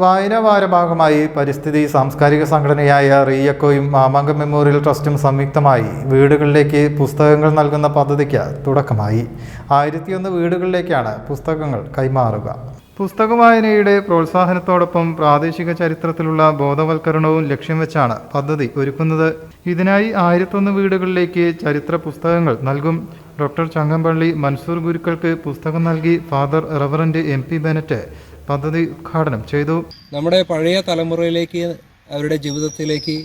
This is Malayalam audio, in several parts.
വായനവാര ഭാഗമായി പരിസ്ഥിതി സാംസ്കാരിക സംഘടനയായ റീയക്കോയും മാമാങ്കം മെമ്മോറിയൽ ട്രസ്റ്റും സംയുക്തമായി വീടുകളിലേക്ക് പുസ്തകങ്ങൾ നൽകുന്ന പദ്ധതിക്ക് തുടക്കമായി. ആയിരത്തിയൊന്ന് വീടുകളിലേക്കാണ് പുസ്തകങ്ങൾ കൈമാറുക. പുസ്തക വായനയുടെ പ്രോത്സാഹനത്തോടൊപ്പം പ്രാദേശിക ചരിത്രത്തിലുള്ള ബോധവൽക്കരണവും ലക്ഷ്യം വെച്ചാണ് പദ്ധതി ഒരുക്കുന്നത്. ഇതിനായി ആയിരത്തൊന്ന് വീടുകളിലേക്ക് ചരിത്ര പുസ്തകങ്ങൾ നൽകും. ഡോക്ടർ ചങ്ങമ്പള്ളി മൻസൂർ ഗുരുക്കൾക്ക് പുസ്തകം നൽകി father reverend M P Bennett പദ്ധതി ഉദ്ഘാടനം ചെയ്തു. നമ്മുടെ പഴയ തലമുറയിലേക്ക് അവരുടെ ജീവിതത്തിലേക്ക്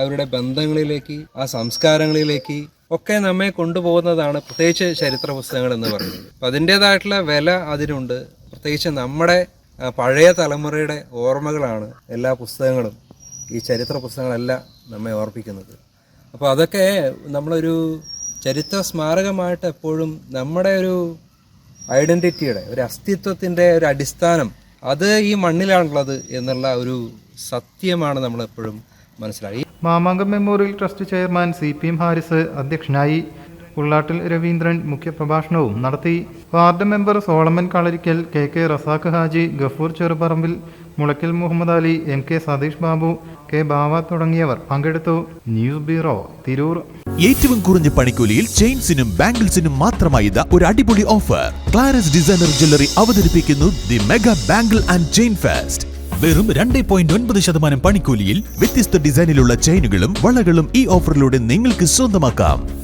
അവരുടെ ബന്ധങ്ങളിലേക്ക് ആ സംസ്കാരങ്ങളിലേക്ക് ഒക്കെ നമ്മെ കൊണ്ടുപോകുന്നതാണ് പ്രത്യേകിച്ച് ചരിത്ര പുസ്തകങ്ങൾ എന്ന് പറയുന്നത്. അപ്പം അതിന്റേതായിട്ടുള്ള വില അതിനുണ്ട്. പ്രത്യേകിച്ച് നമ്മുടെ പഴയ തലമുറയുടെ ഓർമ്മകളാണ് എല്ലാ പുസ്തകങ്ങളും ഈ ചരിത്ര പുസ്തകങ്ങളെല്ലാം നമ്മെ ഓർപ്പിക്കുന്നത്. അപ്പോൾ അതൊക്കെ നമ്മളൊരു ചരിത്ര സ്മാരകമായിട്ട് എപ്പോഴും നമ്മുടെ ഒരു ഐഡന്റിറ്റിയുടെ ഒരു അസ്തിത്വത്തിന്റെ ഒരു അടിസ്ഥാനം അത് ഈ മണ്ണിലാണുള്ളത് എന്നുള്ള ഒരു സത്യമാണ് നമ്മളെപ്പോഴും മനസ്സിലായി. Mamankam memorial trust chairman C P M Haris അധ്യക്ഷനായി ഉള്ളാട്ടിൽ രവീന്ദ്രൻ മുഖ്യപ്രഭാഷണവും നടത്തി. Ward member Solomon Kalarikkal K K Razak Haji Gafoor Cheruparambil Mulakkal Muhammad Ali M K Satheesh Babu K Bava തുടങ്ങിയവർ പങ്കെടുത്തു. News bureau Tirur. ഏറ്റവും കുറഞ്ഞ പണിക്കൂലിയിൽ ചെയിൻസിനും ബാംഗിൾസിനും മാത്രമായി ഇതാ ഒരു അടിപൊളി ഓഫർ. ക്ലാരസ് ഡിസൈനർ ജ്വല്ലറി അവതരിപ്പിക്കുന്നു the mega bangle and chain fest. വെറും രണ്ട് പോയിന്റ് ഒൻപത് ശതമാനം പണിക്കൂലിയിൽ വ്യത്യസ്ത ഡിസൈനിലുള്ള ചെയിനുകളും വളകളും ഈ ഓഫറിലൂടെ നിങ്ങൾക്ക് സ്വന്തമാക്കാം.